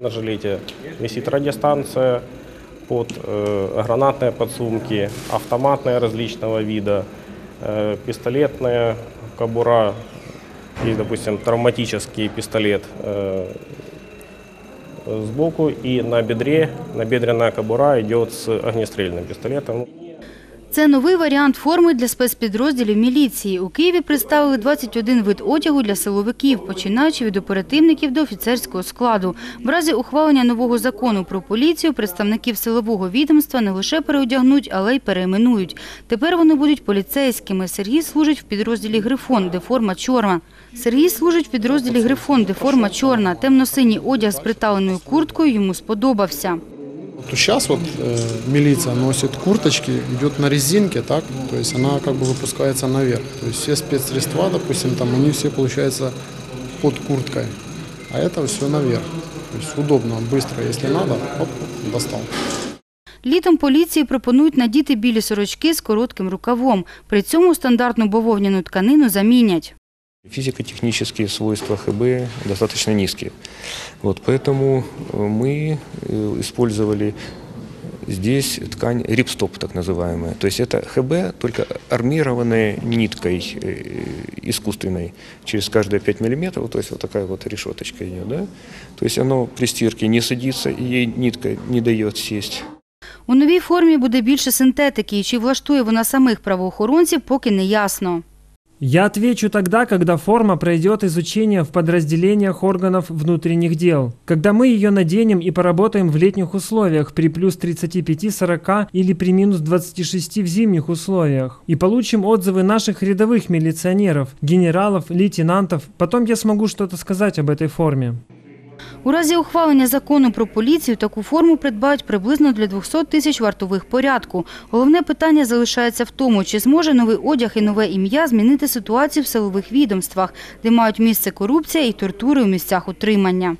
На жилете висит радиостанция, под э, гранатные подсумки, автоматные различного вида, э, пистолетная кобура, есть, допустим, травматический пистолет э, сбоку, и на бедре, набедренная кобура идет с огнестрельным пистолетом. Це новий варіант форми для спецпідрозділів міліції. У Києві представили 21 вид одягу для силовиків, починаючи від оперативників до офіцерського складу. В разі ухвалення нового закону про поліцію представників силового відомства не лише переодягнуть, але й перейменують. Тепер вони будуть поліцейськими. Сергій служить в підрозділі Грифон, де форма чорна. Сергій служить в підрозділі Грифон, де форма чорна. Темно-синій одяг з приталеною курткою йому сподобався. Вот сейчас вот э, милиция носит курточки, идет на резинке, так, то есть она как бы выпускается наверх. То есть все спецсредства, допустим, там они все получается под курткой, а это все наверх. То есть удобно, быстро, если надо, оп, достал. Літом поліції пропонують надіти білі сорочки з коротким рукавом. При цьому стандартну бавовняну тканину замінять. Физико-технические свойства ХБ достаточно низкие. Вот, поэтому э, мы э, использовали здесь ткань рипстоп, так называемая. То есть это ХБ, только армированная ниткой э, искусственной через каждые 5 миллиметров. То есть вот такая вот решеточка идет. Да? То есть оно при стирке не садится, и ей нитка не дает сесть. У новій формі буде більше синтетики, і чи влаштує вона самих правоохоронців, поки не ясно. Я отвечу тогда, когда форма пройдет изучение в подразделениях органов внутренних дел. Когда мы ее наденем и поработаем в летних условиях при плюс 35-40 или при минус 26 в зимних условиях. И получим отзывы наших рядовых милиционеров, генералов, лейтенантов. Потом я смогу что-то сказать об этой форме. У разі ухвалення закону про поліцію таку форму придбають приблизно для 200 тисяч вартових порядку. Головне питання залишається в тому, чи зможе новий одяг і нове ім'я змінити ситуацію в силових відомствах, де мають місце корупція і тортури у місцях утримання.